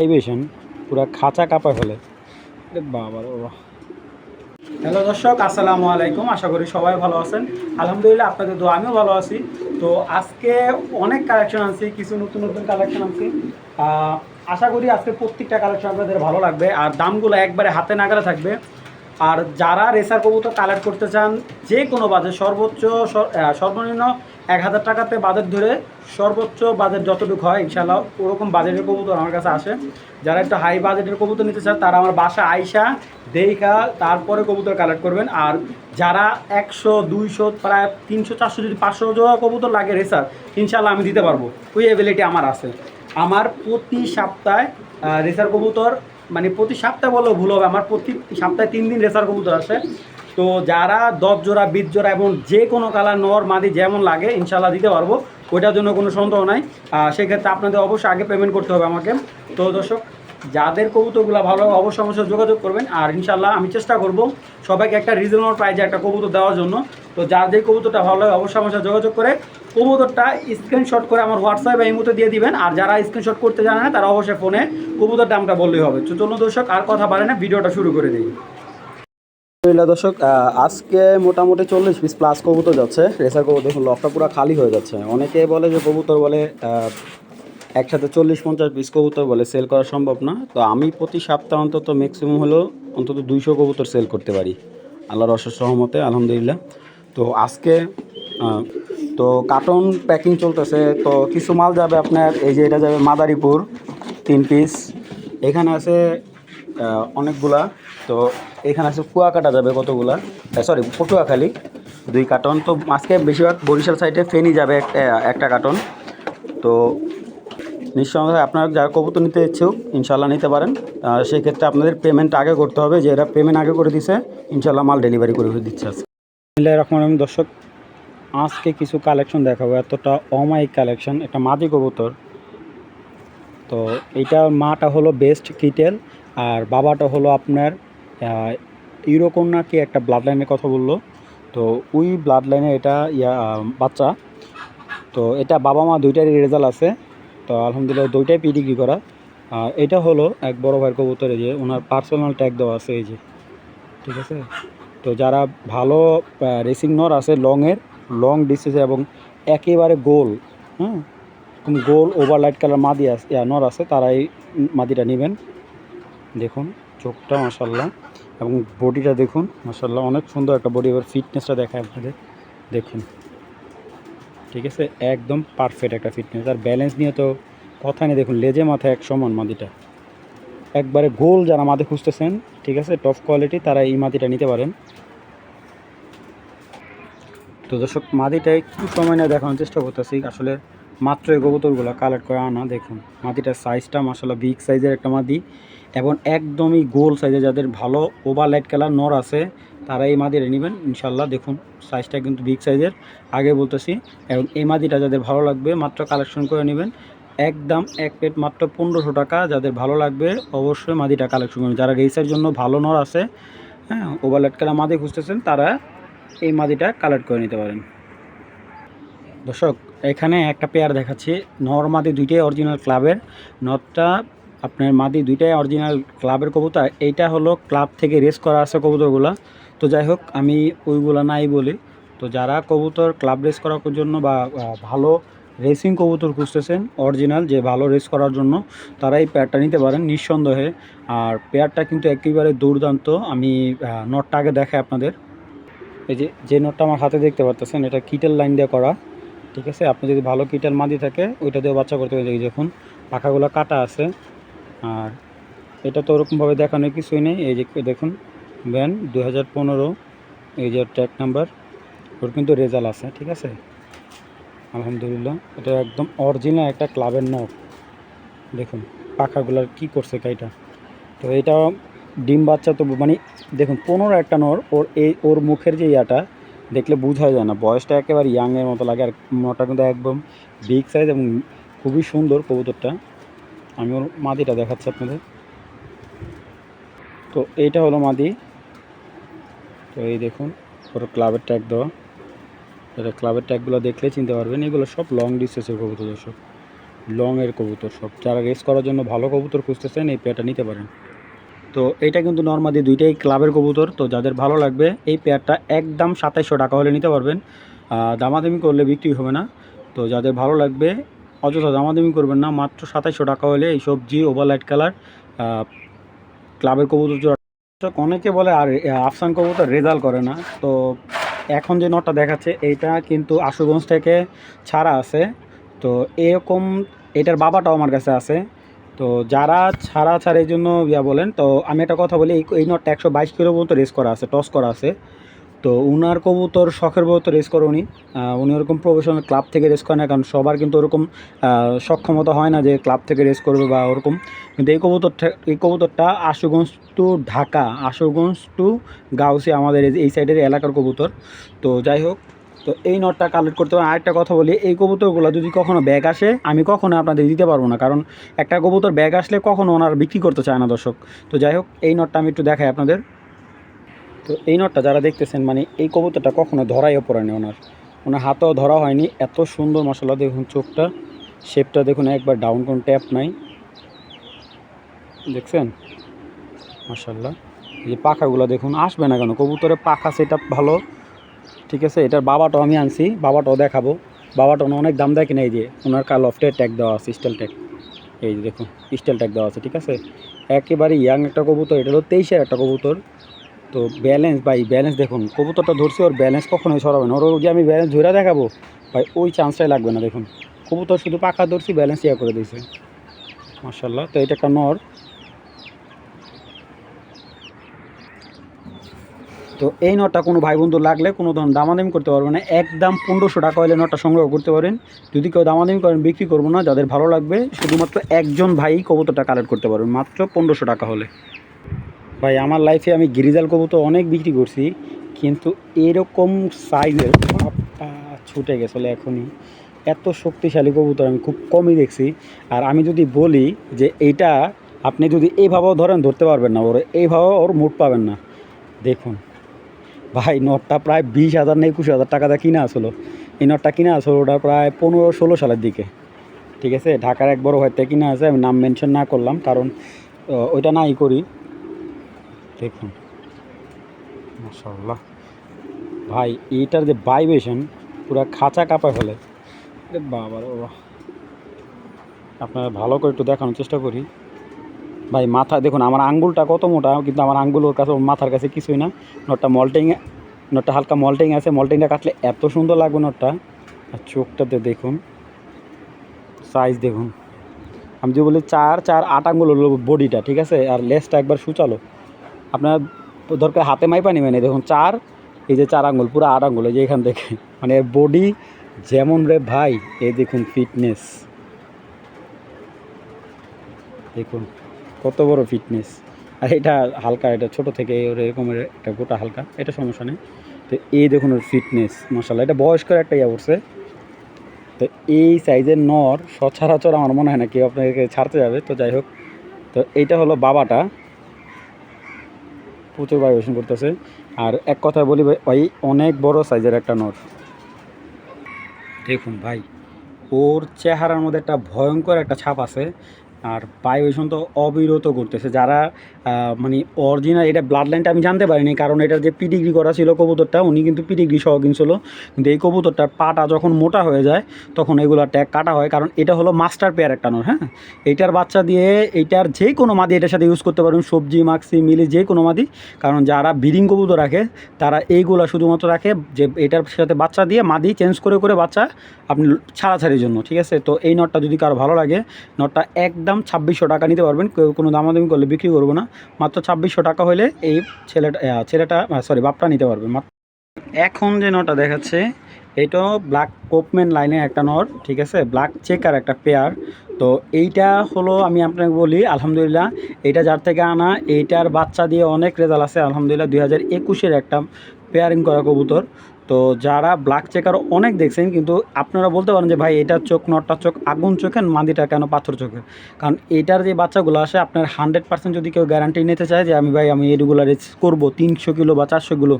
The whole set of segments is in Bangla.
ভাইবেশন পুরো খাঁচা কাঁপা ফেলে। বাবা বাবা হ্যালো দর্শক, আসসালামু আলাইকুম। আশা করি সবাই ভালো আছেন। আলহামদুলিল্লাহ, আপনাদের দোয়া, আমিও ভালো আছি। তো আজকে অনেক কালেকশন আনছি, কিছু নতুন নতুন কালেকশন আনছি। আশা করি আজকে প্রত্যেকটা কালেকশন আপনাদের ভালো লাগবে। আর দামগুলো একবারে হাতে নাগারে থাকবে। আর যারা রেসার কবুতর কালেক্ট করতে চান, যে কোনো বাজে সর্বোচ্চ সর্বনিম্ন এক হাজার টাকাতে বাজেট ধরে সর্বোচ্চ বাজেট যতটুকু হয় ইনশাল্লাহ ওরকম বাজেটের কবুতর আমার কাছে আসে যারা একটু হাই বাজেটের কবুতর নিতে চান তারা আমার বাসা আইসা দেইখা তারপরে কবুতর কালেক্ট করবেন। আর যারা একশো, দুইশো, প্রায় তিনশো, চারশো, যদি পাঁচশো জোড়া কবুতর লাগে রেসার ইনশাল্লাহ আমি দিতে পারব। ওই অ্যাবিলিটি আমার আছে। আমার প্রতি সপ্তাহে রেসার কবুতর মানে প্রতি সপ্তাহে বললেও ভুল হবে, আমার প্রতি সপ্তাহে তিন দিন রেসার কবুতর আসে। তো যারা দশ জোড়া বিশ জোড়া এবং যে কোনো কালার নর মাদি যেমন লাগে ইনশাল্লাহ দিতে পারব। ওইটার জন্য কোনো সন্দেহ নাই। সেক্ষেত্রে আপনাদের অবশ্যই আগে পেমেন্ট করতে হবে আমাকে। তো দর্শক, যাদের কবুতরগুলো ভালো অবশ্যই আমার যোগাযোগ করবেন। আর ইনশাল্লাহ আমি চেষ্টা করব সবাইকে একটা রিজনেবল প্রাইজে একটা কবুতর দেওয়ার জন্য। তো যাদের কবুতরটা ভালো হয় অবশ্যই আমার যোগাযোগ করে কবুতরটা স্ক্রিনশট করে আমার হোয়াটসঅ্যাপ এই মুহূর্তে দিয়ে দিবেন। আর যারা স্ক্রিনশট করতে জানে না, তারা অবশ্যই ফোনে কবুতর দামটা বললেই হবে। চলুন দর্শক, আর কথা বাড়ে না, ভিডিওটা শুরু করে দিই। আলহামদুলিল্লাহ দর্শক আজকে মোটামুটি চল্লিশ পিস প্লাস কবুতর যাচ্ছে। রেসার কবুতর দেখুন লকটা পুরো খালি হয়ে যাচ্ছে। অনেকে বলে যে কবুতর বলে একসাথে চল্লিশ পঞ্চাশ পিস কবুতর বলে সেল করা সম্ভব না। তো আমি প্রতি সপ্তাহে অন্তত ম্যাক্সিমাম হলো অন্তত দুইশো কবুতর সেল করতে পারি। আল্লাহর অশেষ সহমতে আলহামদুলিল্লাহ। তো আজকে তো কার্টন প্যাকিং চলতেছে। তো কিছু মাল যাবে আপনার, এই যে এটা যাবে মাদারীপুর, তিন পিস এখানে আছে অনেকগুলা। তো এখানে আছে কুয়াকাটা যাবে কতগুলা? সরি পটুয়াখালী দুই কার্টন। তো আজকে বেশিরভাগ বরিশাল সাইডে ফেনি যাবে একটা কার্টন। তো নিঃসন্দেহে আপনারা যারা কবুতর নিতে ইচ্ছুক ইনশাল্লাহ নিতে পারেন। আহ, সেক্ষেত্রে আপনাদের পেমেন্ট আগে করতে হবে যে এরা পেমেন্ট আগে করে দিছে ইনশাল্লাহ মাল ডেলিভারি করে দিচ্ছে আজকে। রহমান রহিম। দর্শক আজকে কিছু কালেকশন দেখাবো এতটা অমায়িক কালেকশন একটা মাদি কবুতর। তো এইটা মাটা হলো বেস্ট কিটেল আর বাবাটা হলো আপনার ইউরোকন্যা কি একটা ব্লাড লাইনের কথা বলল। তো ওই ব্লাড লাইনে এটা, ইয়া বাচ্চা। তো এটা বাবা মা দুইটারই রেজাল্ট আছে। তো আলহামদুলিল্লাহ দুইটাই পিডিগ্রি করা। এটা হলো এক বড় ভাইয়ের কবুতর যে ওনার পার্সোনাল ট্যাগ দেওয়া আছে এই যে। ঠিক আছে? তো যারা ভালো রেসিং নর আছে লংয়ের লং ডিস্টেন্সে এবং একেবারে গোল হ্যাঁ? গোল ওভার লাইট কালার মাদি আছে নর আছে, তারাই মাদিটা নেবেন। দেখুন, চোখটা মাসাল্লাহ এবং বডিটা দেখুন মাসাল্লাহ অনেক সুন্দর একটা বডি এবার ফিটনেসটা দেখায় আপনাদের। দেখুন, ঠিক আছে? একদম পারফেক্ট একটা ফিটনেস আর ব্যালেন্স নিয়ে তো কথা নেই। দেখুন, লেজে মাথায় এক সমান মাদিটা। একবারে গোল যারা মাদি খুঁজতেছেন, ঠিক আছে? টপ কোয়ালিটি তারা এই মাদিটা নিতে পারেন। তো দর্শক, মাদিটা একটু সময় নিয়ে দেখানোর চেষ্টা করতেছি। আসলে মাত্র এই কবুতরগুলো কালেক্ট করে আনা, দেখুন। মাটিটার সাইজটা মাসাল্লাহ বিগ সাইজের একটা মাদি এবং একদমই গোল সাইজে যাদের ভালো ওভার লাইট কালার নর আছে, তারা এই মাদিটা নেবেন। ইনশাল্লাহ দেখুন সাইজটা কিন্তু বিগ সাইজের আগে বলতেছি, এবং এই মাদিটা যাদের ভালো লাগবে, মাত্র কালেকশন করে নেবেন। একদম এক প্লেট মাত্র পনেরোশো টাকা, যাদের ভালো লাগবে, অবশ্যই মাদিটা কালেকশন করবেন যারা রেসের জন্য ভালো নর আছে হ্যাঁ ওভার লাইট কালার মাদি খুঁজতেছেন, তারা এই মাদিটা কালেক্ট করে নিতে পারেন। দর্শক এখানে একটা পেয়ার দেখাচ্ছি। নর মাদি দুইটাই অরিজিনাল ক্লাবের নটটা আপনার মাদি দুইটাই অরিজিনাল ক্লাবের কবুতর। এইটা হলো ক্লাব থেকে রেস করা আছে কবুতরগুলা। তো যাই হোক, আমি ওইগুলা নাই বলি। তো যারা কবুতর ক্লাব রেস করার জন্য বা ভালো রেসিং কবুতর খুঁজতেছেন অরিজিনাল যে ভালো রেস করার জন্য তারা এই পেয়ারটা নিতে পারেন নিঃসন্দেহে। আর পেয়ারটা কিন্তু একেবারে দুর্দান্ত। আমি নটটা আগে দেখাই আপনাদের। এই যে যে নোটটা আমার হাতে দেখতে পারতেছেন, এটা কিটেল লাইন দিয়ে করা। ঠিক আছে? আপনি যদি ভালো কিটেল মাদি থাকে, ওইটা দিয়ে বাচ্চা করতে এই দেখুন, পাখাগুলো কাটা আছে। আর এটা তো ওরকমভাবে দেখানোর কিছুই নেই। এই যে দেখুন ভ্যান দু হাজার পনেরো, এই যে ট্র্যাক নাম্বার, ওর কিন্তু রেজাল্ট আছে, ঠিক আছে? আলহামদুলিল্লাহ, এটা একদম অরিজিনাল একটা ক্লাবের নখ। দেখুন, পাখাগুলার কি করছে কাইটা। তো এটা ডিম বাচ্চা তো মানে দেখুন, পনেরো একটা নর, ওর এই ওর মুখের যে ইয়াটা দেখলে বোঝা যায় না। বয়সটা একেবারে ইয়াংয়ের মতো লাগে আর নটা কিন্তু একদম বিগ সাইজ এবং খুবই সুন্দর কবুতরটা। আমি ওর মাদিটা দেখাচ্ছি আপনাদের। তো এইটা হলো মাদি। তো এই দেখুন, ওর ক্লাবের ট্যাগ দেওয়া। এটা ক্লাবের ট্যাগগুলো দেখলে চিনতে পারবেন। এগুলো সব লং ডিস্টেন্সের কবুতর দর্শক। লংয়ের কবুতর সব। যারা রেস করার জন্য ভালো কবুতর খুঁজতেছেন, এই পেয়ারটা নিতে পারেন। তো এইটা কিন্তু নর্মাদি দুইটাই ক্লাবের কবুতর, তো যাদের ভালো লাগবে, এই পেয়ারটা একদম সাতাইশশো টাকা হলে নিতে পারবেন। দামাদামি করলে বিক্রি হবে না। তো যাদের ভালো লাগবে, অযথা দামাদামি করবেন না, মাত্র সাতাইশশো টাকা হলে এই সবজি ওভার লাইট কালার ক্লাবের কবুতর অনেকে বলে, আর আফসান কবুতর রেজাল্ট করে না। তো এখন যে নটটা দেখাচ্ছে, এইটা কিন্তু আশুগঞ্জ থেকে ছাড়া আছে। তো এরকম, এটার বাবাটাও আমার কাছে আছে। তো যারা ছাড়া ছাড়া এই জন্য ইয়া বলেন, তো আমি একটা কথা বলি, এই নটটা একশো বাইশ কিলো পর্যন্ত রেস করা আছে টস করা আছে। তো উনার কবুতর, শখের পর্যন্ত রেস করে উনি। উনি ওরকম প্রফেশনাল ক্লাব থেকে রেস করে না, কারণ সবার কিন্তু ওরকম সক্ষমতা হয় না যে ক্লাব থেকে রেস করবে বা ওরকম। কিন্তু এই কবুতরটা এই কবুতরটা আশুগঞ্জ টু ঢাকা, আশুগঞ্জ টু গাউসি আমাদের এই সাইডের এলাকার কবুতর। তো যাই হোক তো এই নটটা কালেক্ট করতে হবে। আরেকটা কথা বলি, এই কবুতরগুলো যদি কখনো ব্যাগ আসে, আমি কখনো আপনাদের দিতে পারব না। কারণ একটা কবুতর ব্যাগ আসলে কখনো ওনার বিক্রি করতে চায় না দর্শক। তো যাই হোক, এই নটটা আমি একটু দেখাই আপনাদের। তো এই নটটা যারা দেখতেছেন মানে এই কবুতরটা কখনো ধরাইও পড়েনি ওনার। ওনার হাতেও ধরা হয়নি। এত সুন্দর মশলা দেখুন চোখটা। শেপটা দেখুন, একবার ডাউন কোন ট্যাপ নাই। দেখছেন? মাশাল্লাহ এই যে পাখাগুলো দেখুন, আসবে না কেন? কবুতরের পাখা সেটা ভালো। ঠিক আছে? এটার বাবাটাও আমি আনছি, বাবাটাও দেখাবো। বাবাটা অনেক দাম দেয় কিনা এই যে ওনার কাল লফটের ট্যাগ দেওয়া আছে স্টেল ট্যাগ এই যে দেখুন স্টেল ট্যাগ দেওয়া আছে, ঠিক আছে? একেবারে ইয়াং একটা কবুতর, এটা হলো তেইশের একটা কবুতর। তো ব্যালেন্স ভাই ব্যালেন্স দেখুন, কবুতরটা ধরছি, ওর ব্যালেন্স কখনোই সরাবে না। ওর যে আমি ব্যালেন্স ধরে দেখাবো, ভাই, ওই চান্সটাই লাগবে না, দেখুন। কবুতর শুধু পাখা ধরছি ব্যালেন্স ইয়া করে দিয়েছে। মার্শাল্লাহ তো এটা একটা নর। তো এই নটটা কোনো ভাই বন্ধু লাগলে কোনো ধরনের দামাদামি করতে পারবে না। একদম পনেরোশো টাকা হলে নটটা সংগ্রহ করতে পারেন। যদি কেউ দামাদামি করেন, বিক্রি করব না, যাদের ভালো লাগবে, শুধুমাত্র একজন ভাই কবুতরটা কালেক্ট করতে পারবেন, মাত্র পনেরোশো টাকা হলে। ভাই, আমার লাইফে আমি গিরিজাল কবুতর অনেক বিক্রি করছি, কিন্তু এরকম সাইজের ছুটে গেছিল এখনই। এত শক্তিশালী কবুতর আমি খুব কমই দেখছি। আর আমি যদি বলি যে এইটা আপনি যদি এইভাবেও ধরেন, ধরতে পারবেন না, ওর এইভাবেও ওর মুড পাবেন না। দেখুন। ভাই, নটটা প্রায় বিশ হাজার না একুশ হাজার টাকা দিয়ে কিনা আসলো। এই নটটা কিনা আসলো ওটা প্রায় পনেরো ষোলো সালের দিকে। ঠিক আছে? ঢাকার এক বড় হয়তো কিনা আছে, আমি নাম মেনশন না করলাম, কারণ ওইটা নাই করি। দেখুন। মাশাল্লাহ ভাই, এইটার যে ভাইব্রেশন পুরো খাঁচা কাঁপা ফেলে। বাবা। আপনারা ভালো করে একটু দেখানোর চেষ্টা করি। ভাই, মাথা, দেখুন, আমার আঙ্গুলটা কত মোটা, কিন্তু আমার আঙ্গুল ওর কাছে, মাথার কাছে কিছুই না। নটটা মল্টিং নটটা হালকা মল্টিং আছে। মল্টিংটা কাটলে এত সুন্দর লাগবে নটটা। আর চোখটাতে দেখুন সাইজ দেখুন। আমি যে বলি চার চার আট আঙ্গুল হলো বডিটা ঠিক আছে? আর লেসটা একবার সুচালো। আপনার দরকার হাতে মাইপা নেবেন। দেখুন, চার, এই যে চার আঙ্গুল, পুরো আট আঙ্গুল যে এখান থেকে। মানে এর বডি যেমন রে ভাই, এই দেখুন ফিটনেস দেখুন। কত বড় ফিটনেস আর এটা হালকা, এটা ছোট থেকে ওর এরকমের একটা গোটা হালকা, এটা সমস্যা নেই। তো এই দেখুন ওর ফিটনেস মশালা এটা বয়স্কর একটা ইয়া করছে তো এই সাইজের নর সচরাচর আমার মনে হয় না কেউ আপনাকে ছাড়তে যাবে, তো যাই হোক। তো এইটা হলো বাবাটা। প্রচুর ভাইব্রেশন করতেছে। আর এক কথা বলি ভাই অনেক বড় সাইজের একটা নর। দেখুন ভাই, ওর চেহারার মধ্যে একটা ভয়ঙ্কর একটা ছাপ আছে। আর ভাইব্রেশন তো অবিরত করতেছে। যারা মানে অরিজিনাল এটা ব্লাড লাইনটা আমি জানতে পারিনি, কারণ এটার যে পিডিগ্রি করা ছিল কবুতরটা, উনি কিন্তু পিডিগ্রি সহ কিনছিল। কিন্তু এই কবুতরটার পাটা যখন মোটা হয়ে যায়, তখন এগুলো ট্যাগ কাটা হয়, কারণ এটা হলো মাস্টার পেয়ার একটা নর হ্যাঁ? এইটার বাচ্চা দিয়ে এইটার যে কোনো মাদি এটার সাথে ইউজ করতে পারবেন, সবজি মাক্সি মিলি যে কোনো মাদি। কারণ যারা ব্রিডিং কবুতর রাখে, তারা এইগুলা শুধুমাত্র রাখে যে এটার সাথে বাচ্চা দিয়ে মাদি চেঞ্জ করে করে বাচ্চা আপনি ছাড়াছাড়ির জন্য, ঠিক আছে? তো এই নটটা যদি কারও ভালো লাগে, নটটা একদম ছাব্বিশশো টাকা নিতে পারবেন। কেউ কোনো দামাদামি করলে বিক্রি করব না। মাত্র ছাব্বিশশো টাকা হলে এই ছেলেটা ছেলেটা সরি বাপটা নিতে পারবে। এখন যে নটা দেখাচ্ছে এটাও ব্ল্যাক কোপম্যান লাইনের একটা নট ঠিক আছে? ব্ল্যাক চেকার একটা পেয়ার। তো এইটা হলো আমি আপনাকে বলি, আলহামদুলিল্লাহ এটা যার থেকে আনা, এইটার বাচ্চা দিয়ে অনেক রেজাল্ট আছে। আলহামদুলিল্লাহ, দুই হাজার একুশের একটা পেয়ারিং করা কবুতর। তো যারা ব্ল্যাক চেকার অনেক দেখছেন, কিন্তু আপনারা বলতে পারেন যে, ভাই এটার চোখ নটটার চোখ, আগুন চোখের, মাদিটা কেন পাথর চোখের? কারণ এটার যে বাচ্চাগুলো আসে, আপনার হান্ড্রেড পার্সেন্ট যদি কেউ গ্যারান্টি নিতে চায় যে, আমি, ভাই, আমি এগুলো রেস করব, তিনশো কিলো বা চারশো কিলো,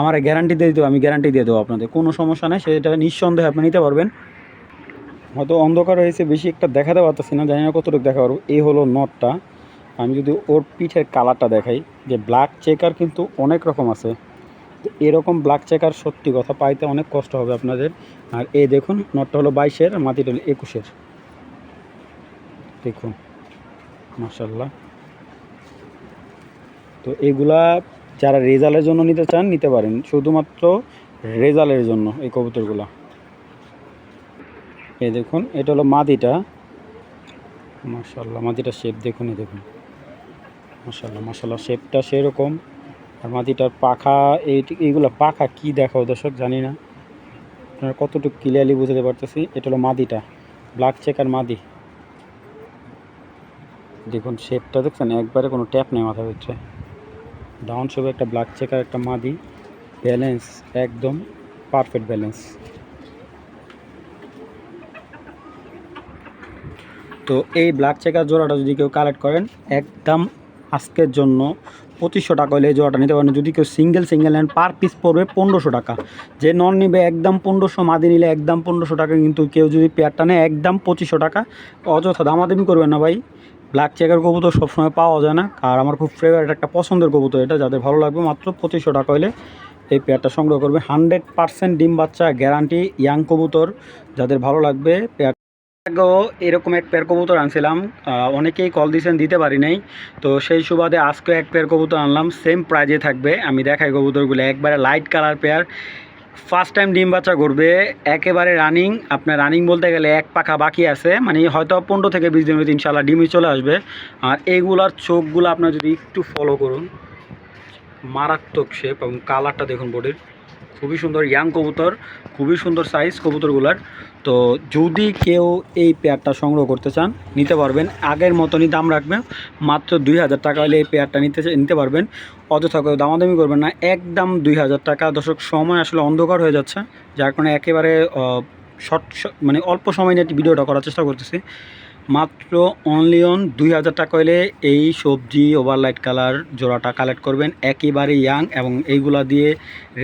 আমার গ্যারান্টি দিয়ে দেবো আমি গ্যারান্টি দিয়ে দেবো আপনাদের। কোনো সমস্যা নেই, সেটা নিঃসন্দেহে আপনি নিতে পারবেন। হয়তো অন্ধকার হয়েছে, বেশি একটা দেখাতে পারতেছি না, জানি না কতটুকু দেখা পারব। এই হলো নটটা। আমি যদি ওর পিঠের কালারটা দেখাই, যে ব্ল্যাক চেকার কিন্তু অনেক রকম আছে। এরকম ব্ল্যাক চেকার সত্যি কথা পাইতে অনেক কষ্ট হবে আপনাদের। আর এ দেখুন, নটটা হলো বাইশের, আর মাটিটা হলো একুশের। দেখুন মাসাল্লাহ তো এগুলা যারা রেজাল্টের জন্য নিতে চান, নিতে পারেন। শুধুমাত্র রেজাল্টের জন্য এই কবুতরগুলা। এই দেখুন, এটা হলো মাদিটা মাসাল্লাহ মাদিটা শেপ দেখুন, এই দেখুন। মাসাল্লাহ মাসাল্লাহ শেপটা সেরকম। আর মাদিটার পাখা, এই এইগুলো পাখা কি দেখাও দর্শক জানি না। আপনারা কতটুকু ক্লিয়ারলি বুঝতে পারতেছি, এটা হলো মাদিটা ব্ল্যাক চেকার মাদি দেখুন শেপটা দেখছেন, একবারে কোনো ট্যাপ নেই মাথা হচ্ছে ডাউন শেপে একটা ব্ল্যাক চেকার একটা মাদি ব্যালেন্স একদম পারফেক্ট ব্যালেন্স তো এই ব্ল্যাক চেকার জোড়াটা যদি কেউ কালেক্ট করেন, একদম আজকের জন্য পঁচিশশো টাকা হলে এই জোড়াটা নিতে পারেন যদি কেউ সিঙ্গেল সিঙ্গেল নেন পার পিস পড়বে পনেরোশো টাকা। যে নন নিবে একদম পনেরোশো, মাদি নিলে একদম পনেরোশো টাকা, কিন্তু কেউ যদি পেয়ারটা নেয় একদম পঁচিশশো টাকা। অযথা দামাদামি করবেন না ভাই। ব্ল্যাক চেকার কবুতর সবসময় পাওয়া যায় না। আর আমার খুব ফেভারিট একটা পছন্দের কবুতর এটা, যাদের ভালো লাগবে মাত্র পঁচিশশো টাকা হলে এই পেয়ারটা সংগ্রহ করবে। হান্ড্রেড পার্সেন্ট ডিম বাচ্চা গ্যারান্টি ইয়াং কবুতর। যাদের ভালো লাগবে পেয়ার এরকম এক পেয়ার কবুতর আনছিলাম। অনেকেই কল দিয়েছেন দিতে পারি নাই। তো সেই সুবাদে আজকে এক পেয়ার কবুতর আনলাম সেম প্রাইজে থাকবে। আমি দেখাই কবুতরগুলো, একবারে light colour pair. First time ডিম বাচ্চা করবে, একেবারে রানিং আপনার রানিং বলতে গেলে এক পাখা বাকি আছে। মানে হয়তো পনেরো থেকে বিশ দিনের মধ্যে ইনশাল্লাহ ডিমই চলে আসবে। আর এইগুলার চোখগুলো আপনার যদি একটু ফলো করুন, মারাত্মক শেপ এবং কালারটা দেখুন বডির খুবই সুন্দর ইয়াং কবুতর, খুবই সুন্দর সাইজ কবুতরগুলার। তো যদি কেউ এই পেয়ারটা সংগ্রহ করতে চান, নিতে পারবেন। আগের মতনই দাম রাখবেন, মাত্র দুই হাজার টাকা হলে এই পেয়ারটা নিতে নিতে পারবেন। অযথা কেউ দামাদামি করবেন না, একদম দুই হাজার টাকা। দর্শক, সময় আসলে অন্ধকার হয়ে যাচ্ছে, যার কারণে একেবারে শর্ট মানে অল্প সময় নিয়ে ভিডিওটা করার চেষ্টা করতেছি। মাত্র অনলি অন দুই হাজার টাকা হলে এই সবজি ওভারলাইট কালার জোড়াটা কালেক্ট করবেন। একেবারে ইয়াং এবং এইগুলা দিয়ে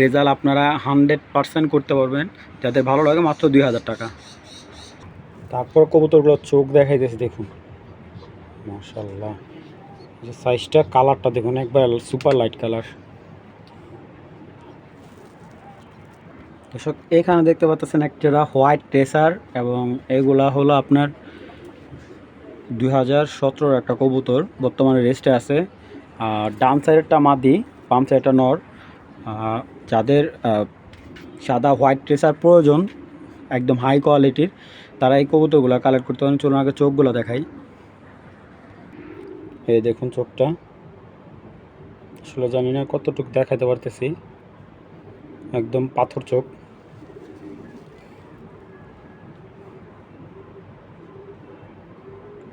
রেজাল্ট আপনারা হান্ড্রেড পারসেন্ট করতে পারবেন। যাদের ভালো লাগে মাত্র দুই হাজার টাকা। তারপর কবুতরগুলোর চোখ দেখাই দেখাইতেছে দেখুন। মাশাল্লাহ যে সাইজটা কালারটা দেখুন একবার সুপার লাইট কালার দর্শক এখানে দেখতে পাচ্ছেন একটা হোয়াইট ট্রেসার এবং এগুলা হলো আপনার দুই হাজার সতেরোর একটা কবুতর বর্তমানে রেস্টে আছে। আর ডান সাইডেরটা মাদি, বাম সাইডটা নর। যাদের সাদা হোয়াইট ট্রেসার প্রয়োজন, একদম হাই কোয়ালিটির, তারা এই কবুতরগুলো কালেক্ট করতে পারেন। চলুন আগে চোখগুলো দেখাই। এই দেখুন চোখটা। আসলে জানি না কতটুকু দেখাতে পারতেছি। একদম পাথর চোখ।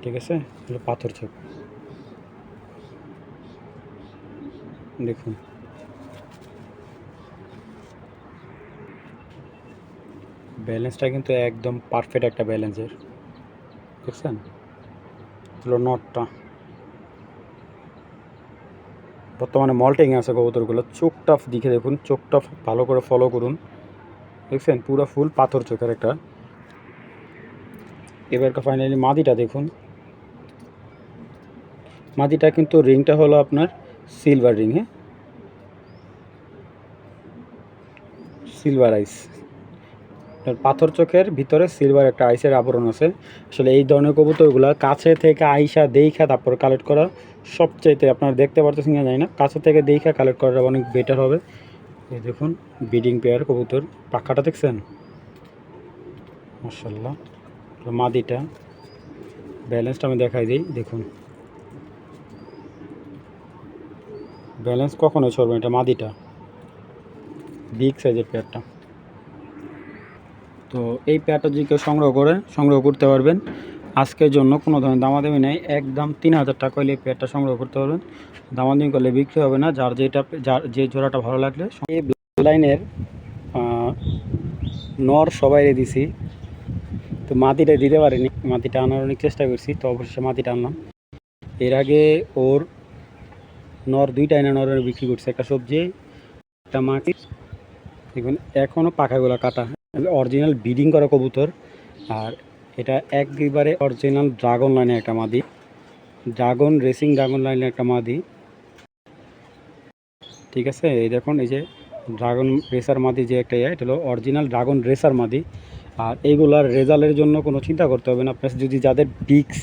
ঠিক আছে এগুলো পাথর চোখ দেখুন। ব্যালেন্সটা কিন্তু একদম পারফেক্ট একটা ব্যালেন্সের। দেখছেন? হলো নটটা বর্তমানে মল্টিং আছে কবুতরগুলো। চোখটা দিকে দেখুন, চোখটা ভালো করে ফলো করুন। দেখছেন? পুরো ফুল পাথর চোখের একটা। এবারকার ফাইনালি মাদিটা দেখুন। মাদিটা কিন্তু রিংটা হলো আপনার সিলভার রিং হ্যাঁ? সিলভার আইস পাথর চোখের ভিতরে সিলভার একটা আইসের আবরণ আছে। আসলে এই ধরনের কবুতরগুলো কাছে থেকে আইসা দেখা তারপর কালেক্ট করা সবচাইতে আপনারা দেখতে পারতেছেন কিনা জানি না। কাছে থেকে দেখা কালেক্ট করাটা অনেক বেটার হবে। এই দেখুন বিডিং পেয়ার কবুতর। পাখাটা দেখছেন? মার্শাল্লাহ মাদিটা ব্যালেন্সটা আমি দেখাই দিই। দেখুন। ব্যালেন্স কখনো ছড়বে এটা মাদিটা। বিগ সাইজের পেয়ারটা। তো এই পেয়ারটা যদি কেউ সংগ্রহ করে, সংগ্রহ করতে পারবেন। আজকের জন্য কোনো ধরনের দামাদামি নেই। একদম তিন হাজার টাকা হলে এই পেয়ারটা সংগ্রহ করতে পারবেন। দামাদামি করলে বিক্রি হবে না। যার যেটা, যার যে জোড়াটা ভালো লাগলে এই লাইনের নর সবাই দিছি। তো মাটিটা দিতে পারিনি। মাটিটা আনার অনেক চেষ্টা করছি। তো অবশ্যই মাটিটা আনলাম। এর আগে ওর নর, দুইটা এনে নরের বিক্রি করছে, একটা সবজি, একটা মাটি। দেখুন এখনও পাখাগুলো কাটা। অরিজিনাল ব্রিডিং করা কবুতর, আর এটা একবারে অরিজিনাল ড্রাগন লাইনের একটা মাদি। ড্রাগন রেসিং ড্রাগন লাইনের একটা মাদি। ঠিক আছে? এই দেখুন, এই যে ড্রাগন রেসার মাদি যে একটা ইয়ে এটা হলো অরিজিনাল ড্রাগন রেসার মাদি। আর এইগুলার রেজাল্টের জন্য কোনো চিন্তা করতে হবে না। প্লাস যদি যাদের বিক্স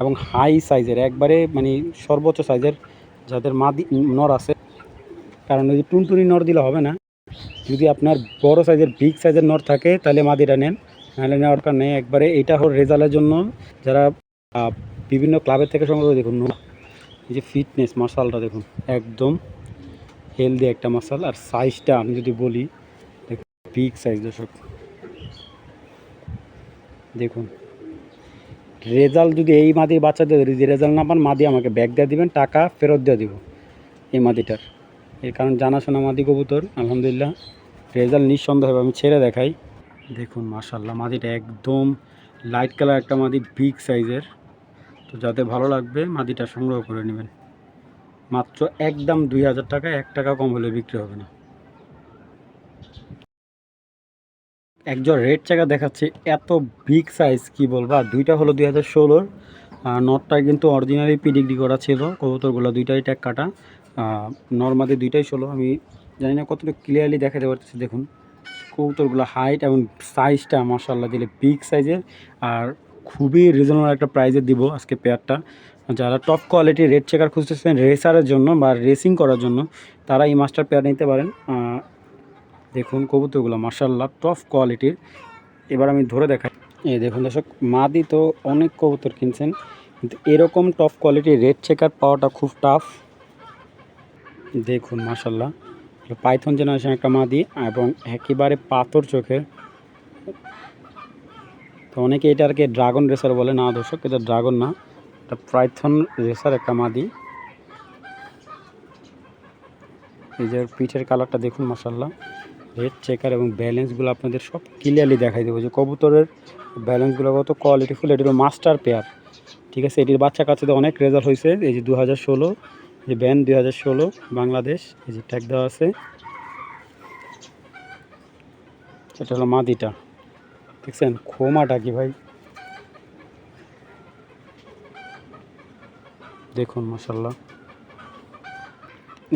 এবং হাই সাইজের একবারে মানে সর্বোচ্চ সাইজের যাদের মাদি নর আছে, কারণ ওই টুনটুনি নর দিলে হবে না। যদি আপনার বড় সাইজের বিগ সাইজের নর থাকে, তাহলে মাদিটা নেন। নাহলে নেওয়ার দরকার নেই একবারে এইটা হল রেজাল্টের জন্য যারা বিভিন্ন ক্লাবের থেকে সংগ্রহ দেখুন এই যে ফিটনেস মাসালটা, দেখুন, একদম হেলদি একটা মাসাল। আর সাইজটা আমি যদি বলি, দেখুন বিগ সাইজ দর্শক। দেখুন রেজাল্ট যদি এই মাদি বাচ্চাদের যদি রেজাল্ট না পান, মাদি আমাকে ব্যাগ দিয়ে দিবেন, টাকা ফেরত দিয়ে দিব এই মাদিটার। এর কারণ জানাশোনা মাদি কবুতর, আলহামদুলিল্লাহ। রেজাল্ট নিঃসন্দেহে আমি ছেড়ে দেখাই। দেখুন মাশাল্লাহ মাদিটা একদম লাইট কালার একটা মাদি বিগ সাইজের তো যাতে ভালো লাগবে, মাদিটা সংগ্রহ করে নেবেন। মাত্র একদম দুই হাজার টাকা এক টাকা কম হলে বিক্রি হবে না। একজন রেড চাকা দেখাচ্ছে, এত বিগ সাইজ কি বলব? দুইটা হলো দুই হাজার ষোলোর। নটটা কিন্তু অরিজিনালি পিডিগ্রি করা ছিল, কবুতরগুলো দুইটাই ট্যাগ কাটা। নর্মাদি দুইটাই ষোলো। আমি জানি না কতটা ক্লিয়ারলি দেখাতে পারতেছি, দেখুন। কবুতরগুলো হাইট এবং সাইজটা মার্শাল্লাহ দিলে বিগ সাইজের আর খুবই রিজনেবল একটা প্রাইজে দিব আজকে পেয়ারটা যারা টপ কোয়ালিটির রেড চেকার খুঁজতেছেন রেসারের জন্য বা রেসিং করার জন্য, তারা এই মাস্টার পেয়ার নিতে পারেন। দেখুন কবুতরগুলো মার্শাল্লাহ টপ কোয়ালিটির এবার আমি ধরে দেখাই। এই দেখুন দর্শক, মাদি তো অনেক কবুতর কিনছেন, কিন্তু এরকম টপ কোয়ালিটির রেড চেকার পাওয়াটা খুব টাফ দেখুন মার্শাল্লাহ পাইথন জেনারেশন একটা মাদি এবং একেবারে পাথর চোখের তো অনেকে এটাকে ড্রাগন রেসার বলে। না দর্শক, এটা ড্রাগন না, এটা পাইথন রেসার একটা মাদি। এই যে পিঠের কালারটা দেখুন মাসাল্লাহ রেড চেকার এবং ব্যালেন্সগুলো আপনাদের সব ক্লিয়ারলি দেখাই দেবো যে কবুতরের ব্যালেন্সগুলো কত কোয়ালিটি কোয়ালিটিফুল এটির মাস্টার পেয়ার ঠিক আছে? এটির বাচ্চা কাচ্চাদের অনেক রেজাল্ট হয়েছে, এই যে দু হাজার ষোলো যে ব্যান দুই হাজার ষোলো, বাংলাদেশ, এই যে ট্যাগ দেওয়া আছে। এটা হলো মাদিটা, দেখছেন? খোমাটা কি ভাই? দেখুন মাসাল্লাহ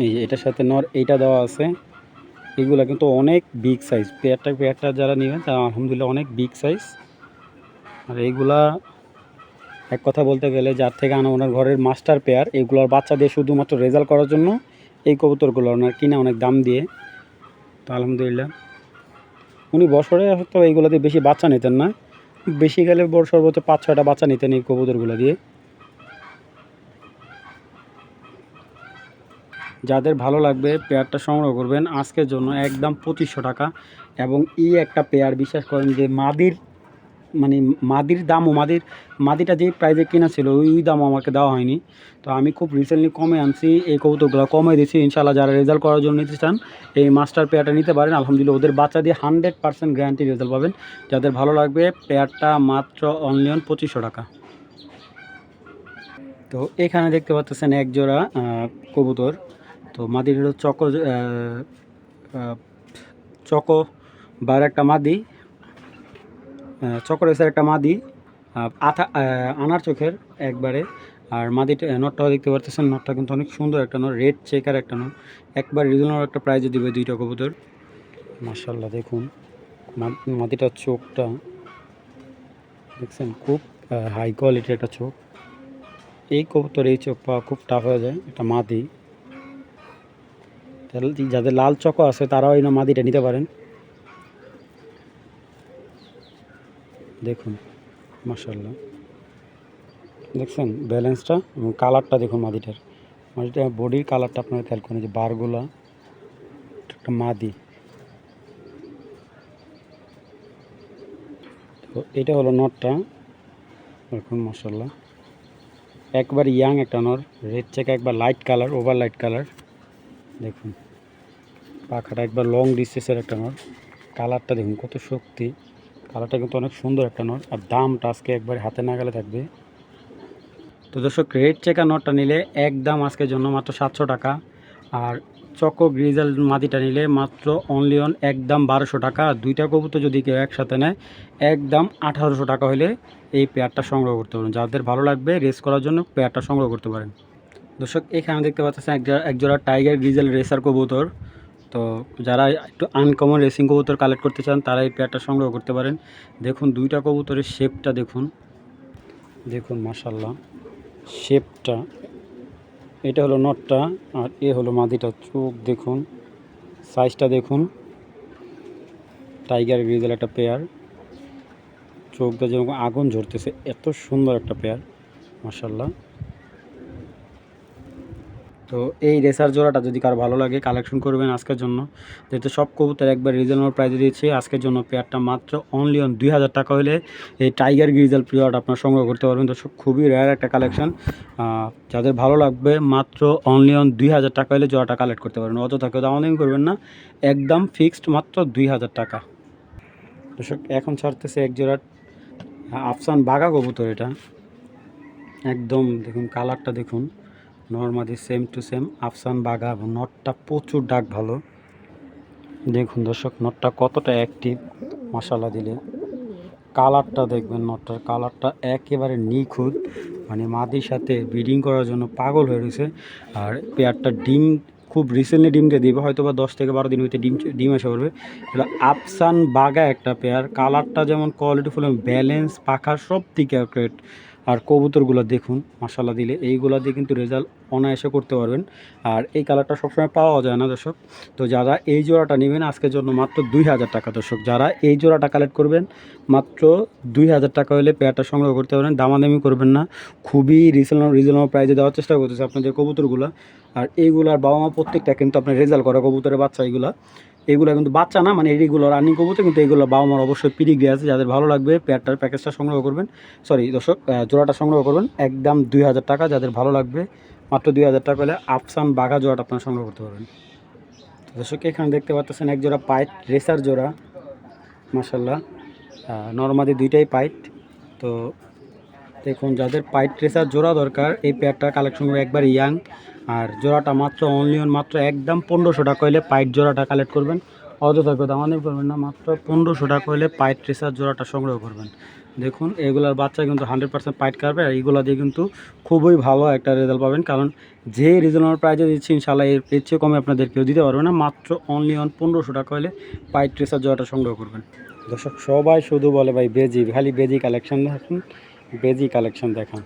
এই যে এটার সাথে নর, এইটা দেওয়া আছে। এগুলা কিন্তু অনেক বিগ সাইজ পেয়ারটা পেয়ারটা যারা নেবেন, তারা আলহামদুলিল্লাহ অনেক বিগ সাইজ আর এইগুলা এক কথা বলতে গেলে, যার থেকে আনা ওনার ঘরের মাস্টার পেয়ার এগুলোর বাচ্চা দিয়ে শুধুমাত্র রেজাল্ট করার জন্য এই কবুতরগুলো ওনার কিনে অনেক দাম দিয়ে। তো আলহামদুলিল্লাহ। উনি বছরে হয়তো এইগুলো দিয়ে বেশি বাচ্চা নিতেন না। বেশি গেলে বড় সর্বোচ্চ পাঁচ ছয়টা বাচ্চা নিতেন এই কবুতরগুলো দিয়ে। যাদের ভালো লাগবে পেয়ারটা সংগ্রহ করবেন আজকের জন্য একদম পঁচিশশো টাকা। এবং এই একটা পেয়ার বিশ্বাস করেন যে মাদির মানে মাদির দামও মাদির, মাদিটা যে প্রাইজে কেনা ছিল, ওই দামও আমাকে দেওয়া হয়নি। তো আমি খুব রিসেন্টলি কমে আনছি, এই কবুতরগুলো কমে দিয়েছি। ইনশাল্লাহ যারা রেজাল্ট করার জন্য নিতে চান, এই মাস্টার পেয়ারটা নিতে পারেন। আলহামদুলিল্লাহ ওদের বাচ্চা দিয়ে হান্ড্রেড পার্সেন্ট গ্যারান্টি রেজাল্ট পাবেন। যাদের ভালো লাগবে পেয়ারটা মাত্র অনলি অন পঁচিশশো টাকা। তো এখানে দেখতে পাচ্ছেন একজোড়া কবুতর। তো মাদির হলো চকো চকো বার একটা মাদি চকরেসের একটা মাদি আথা আনার চোখের একবারে। আর মাদিটা নটটাও দেখতে পারতেছেন, নটটা কিন্তু অনেক সুন্দর একটা নট, রেড চেকার একটা নট। একবার রিজনেবল একটা প্রাইজে দিবে দুইটা কবুতর। মার্শাল্লাহ দেখুন। মাদিটার চোখটা, দেখছেন? খুব হাই কোয়ালিটির একটা চোখ। এই কবুতর, এই চোখ পাওয়া খুব টাফ হয়ে যায়, এটা মাদি। যাদের লাল চকো আছে, তারাও এই মাদিটা নিতে পারেন। দেখুন মাসাল্লাহ দেখছেন ব্যালেন্সটা এবং কালারটা দেখুন মাদিটার। মাদিটা বডির কালারটা আপনারা খেয়াল করেন যে বারগুলা, একটা মাদি। তো এটা হলো নটটা দেখুন মাসাল্লাহ একবার ইয়াং একটা নর রেড চেক একবার light colour over light colour দেখুন। পাখাটা একবার লং ডিস্টেন্সের একটা নট কালারটা দেখুন, কত শক্তি। কালারটা কিন্তু অনেক সুন্দর একটা নট আর দামটা আজকে একবার হাতে না গেলে থাকবে। তো দর্শক রেড চেকা নটটা নিলে একদম আজকের জন্য মাত্র সাতশো টাকা। আর চকো গ্রিজাল মাদিটা নিলে মাত্র অনলি অন একদম বারোশো টাকা। আর দুইটা কবুতর যদি কেউ একসাথে নেয়, একদম আঠারোশো টাকা হলে এই পেয়ারটা সংগ্রহ করতে পারেন। যাদের ভালো লাগবে রেস করার জন্য পেয়ারটা সংগ্রহ করতে পারেন। দর্শক, এখানে দেখতে পাচ্ছেন এক এক জোড়া টাইগার গ্রিজেল রেসার কবুতর। তো যারা একটু আনকমন রেসিং কবুতর কালেক্ট করতে চান, তারা এই পেয়ারটা সংগ্রহ করতে পারেন। দেখুন, দুইটা কবুতরের শেপটা দেখুন। দেখুন মাসাল্লাহ শেপটা এটা হলো নটটা আর এ হলো মাদিটা। চোখ দেখুন সাইজটা দেখুন। টাইগার গ্রিজেল একটা পেয়ার চোখটা যেরকম আগুন ঝরতেছে, এত সুন্দর একটা পেয়ার মাসাল্লাহ তো এই রেসার জোড়াটা যদি কারও ভালো লাগে কালেকশন করবেন আজকের জন্য। যেহেতু সব কবুতর একবার রিজনেবল প্রাইজে দিয়েছি, আজকের জন্য পেয়ারটা মাত্র অনলি অন দুই হাজার টাকা হলে এই টাইগার গ্রিজাল পেয়ারটা আপনার সংগ্রহ করতে পারবেন। তো খুবই রেয়ার একটা কালেকশন যাদের ভালো লাগবে মাত্র অনলি অন দুই হাজার টাকা হলে জোড়াটা কালেক্ট করতে পারবেন। অযথা কেউ দামাদামি করবেন না, একদম ফিক্সড মাত্র দুই হাজার টাকা। দর্শক, এখন ছাড়তেছে এক জোড়া আফসান বাঘা কবুতর এটা। একদম দেখুন কালারটা দেখুন। নর্মালি সেম টু সেম, আফসান বাঘা, নটটা প্রচুর ডাক ভালো। দেখুন দর্শক, নটটা কতটা অ্যাক্টিভ মশালা দিলে। কালারটা দেখবেন নটটার, কালারটা একেবারে নিখুঁত। মানে মাদির সাথে ব্রিডিং করার জন্য পাগল হয়ে রয়েছে। আর পেয়ারটা ডিম, খুব রিসেন্টলি ডিম দিয়ে দিবে হয়তো বা দশ থেকে বারো দিন হইতে ডিম ডিম এসে পড়বে। এটা আফসান বাগা একটা পেয়ার, কালারটা যেমন কোয়ালিটি ফুল ব্যালেন্স পাখা সব থেকে accurate। আর কবুতরগুলো দেখুন মশালা দিলে। এইগুলো দিয়ে কিন্তু রেজাল্ট অনায়াসে করতে পারবেন। আর এই কালারটা সবসময় পাওয়া যায় না দর্শক। তো যারা এই জোড়াটা নেবেন, আজকের জন্য মাত্র দুই হাজার টাকা দর্শক। যারা এই জোড়াটা কালেক্ট করবেন, মাত্র দুই হাজার টাকা হলে পেয়ারটা সংগ্রহ করতে পারেন। দামাদামি করবেন না। খুবই রিজনেবল রিজনেবল প্রাইজে দেওয়ার চেষ্টা করতেছে আপনাদের কবুতরগুলো। আর এইগুলার বাবা মা প্রত্যেকটা কিন্তু আপনার রেজাল্ট করা কবুতরের বাচ্চা এইগুলা এগুলো কিন্তু বাচ্চা না মানে এইগুলো রানিং কবুতর, কিন্তু এগুলো বাবা মার অবশ্যই পিডিগ্রি আছে, যাদের ভালো লাগবে পেয়ারটার প্যাকেজটা সংগ্রহ করবেন। সরি দর্শক জোড়াটা সংগ্রহ করবেন। একদম দুই হাজার টাকা, যাদের ভালো লাগবে, মাত্র দুই হাজার টাকা হলে আফসান বাঘা জোড়াটা আপনারা সংগ্রহ করতে পারবেন। দর্শক, এখানে দেখতে পাচ্ছেন এক জোড়া পাইট, রেসার জোড়া মাসাল্লাহ নর্মালি দুইটাই পাইট। তো দেখুন, যাদের পাইট রেসার জোড়া দরকার, এই পেয়ারটা কালেকশন করে একবার ইয়াং আর জোড়াটা মাত্র অনলি অন মাত্র একদম পনেরোশো টাকা হলে পাইট জোড়াটা কালেক্ট করবেন। অযথা কেউ দামানি করবেন না, মাত্র পনেরোশো টাকা হলে পাইট ট্রেসার জোড়াটা সংগ্রহ করবেন। দেখুন, এগুলার বাচ্চা কিন্তু হান্ড্রেড পার্সেন্ট পাইট কাটবে আর এইগুলো দিয়ে কিন্তু খুবই ভালো একটা রেজাল্ট পাবেন। কারণ যে রিজনেবল প্রাইজে দিচ্ছি ইনশাল্লাহ এর এর চেয়ে কমে আপনাদের কেউ দিতে পারবে না। মাত্র অনলি অন পনেরোশো টাকা হলে পাইট রেসার জোড়াটা সংগ্রহ করবেন। দর্শক, সবাই শুধু বলে ভাই বেজি খালি বেজি কালেকশন দেখুন। বেজি কালেকশন দেখান।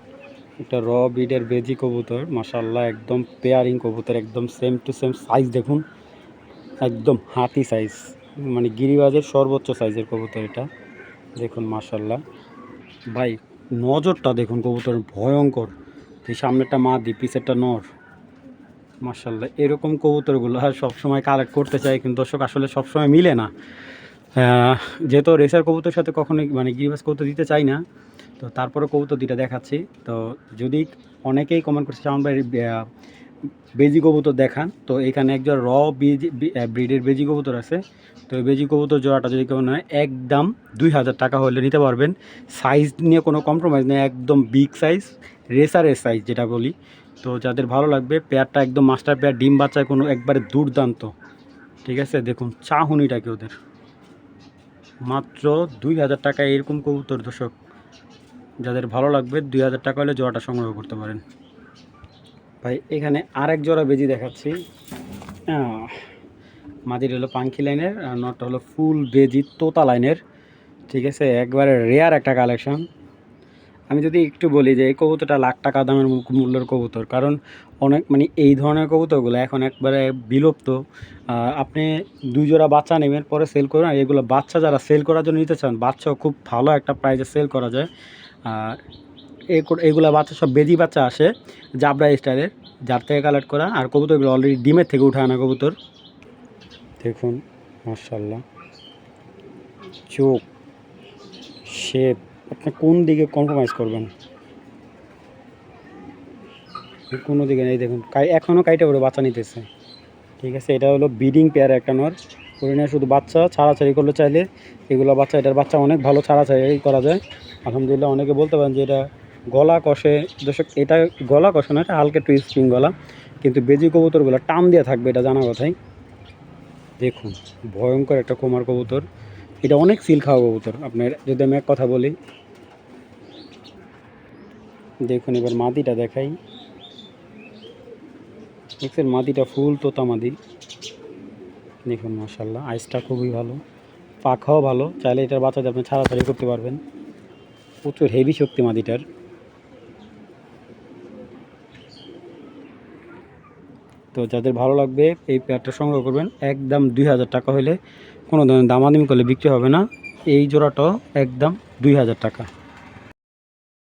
একটা র বিডের বেজি কবুতর মাসাল্লাহ একদম পেয়ারিং কবুতর, একদম সেম টু সেম সাইজ দেখুন। একদম হাতি সাইজ মানে গিরিবাজের সর্বোচ্চ সাইজের কবুতর এটা। দেখুন মাসাল্লাহ ভাই, নজরটা দেখুন কবুতর, ভয়ঙ্কর। এই সামনেরটা মাদি, পিছেরটা নর। মাসাল্লাহ এরকম কবুতরগুলো সবসময় কালেক্ট করতে চাই, কিন্তু দর্শক, আসলে সবসময় মিলে না। যেহেতু রেসার কবুতরের সাথে কখনোই মানে গিরিবাজ কবুতর দিতে চাই না তো তারপরে কবুতর দুইটা দেখাচ্ছি। তো যদি অনেকেই কমেন্ট করছে আমার ভাই বেজি কবুতর দেখান। তো এখানে একজন র বেজি ব্রিডের বেজি কবুতর আছে। তো এই বেজি কবুতর জোড়াটা যদি কেউ নেয়, একদম দুই হাজার টাকা হলে নিতে পারবেন। সাইজ নিয়ে কোনো কম্প্রোমাইজ নেই, একদম বিগ সাইজ রেসারের সাইজ যেটা বলি। তো যাদের ভালো লাগবে, পেয়ারটা একদম মাস্টার পেয়ার, ডিম বাচ্চায় কোনো একবারে দুর্দান্ত। ঠিক আছে, দেখুন চাহুনিটাকে ওদের। মাত্র দুই হাজার টাকা এরকম কবুতর, দর্শক। যাদের ভালো লাগবে দুই হাজার টাকা হলে জোড়াটা সংগ্রহ করতে পারেন। ভাই, এখানে আরেক জোড়া বেজি দেখাচ্ছি। মাদির হলো পাঙ্খি লাইনের আর নটটা হলো ফুল বেজি তোতা লাইনের। ঠিক আছে? একবারে রেয়ার একটা কালেকশন আমি যদি একটু বলি যে এই কবুতরটা লাখ টাকা দামের মূল্যের কবুতর, কারণ অনেক মানে এই ধরনের কবুতরগুলো এখন একবারে বিলুপ্ত। আপনি দুই জোড়া বাচ্চা নেবেন, পরে সেল করবেন আর এগুলো বাচ্চা যারা সেল করার জন্য নিতে চান, বাচ্চাও খুব ভালো একটা প্রাইজে সেল করা যায়। এইগুলা বাচ্চা, সব বেজি বাচ্চা আসে জাবরা স্টাইলের যার থেকে কালেক্ট করা। আর কবুতরগুলো অলরেডি ডিমের থেকে উঠে আনা কবুতর। দেখুন মার্শাল্লাহ চোখ, শেপ, আপনি কোন দিকে কম্প্রোমাইজ করবেন? কোনো দিকে নেই, দেখুন। এখনও কাইটা করে বাচ্চা নিতেছে। ঠিক আছে, এটা হলো বিডিং পেয়ার একটা নর। হরিণে শুধু বাচ্চা ছাড়াছাড়ি করলে চাইলে এগুলো বাচ্চা, এটার বাচ্চা অনেক ভালো ছাড়াছাড়ি করা যায়। আলহামদুলিল্লাহ, অনেকে বলতে পারেন যে এটা গলা কষে, দর্শক, এটা গলা কষে না, এটা হালকা একটু স্প্রিং গলা, কিন্তু বেজি কবুতরগুলো টান দিয়ে থাকবে, এটা জানা কথাই। দেখুন, ভয়ঙ্কর একটা কুমার কবুতর। এটা অনেক সিল খাওয়া কবুতর, আপনার যদি আমি এক কথা বলি। দেখুন, এবার মাদিটা দেখাই। দেখছেন, মাদিটা ফুল তোতা মাদি। দেখুন মাসাল্লাহ আইসটা খুবই ভালো। পাখাও ভালো, চাইলে এটার বাচ্চাদের আপনি ছাড়াছাড়ি করতে পারবেন। প্রচুর হেভি শক্তি মাদিটার। তো যাদের ভালো লাগবে, এই পেয়ারটা সংগ্রহ করবেন। একদম দুই হাজার টাকা হলে কোনো ধরনের দামাদামি করলে বিক্রি হবে না। এই জোড়াটাও একদম দুই হাজার টাকা।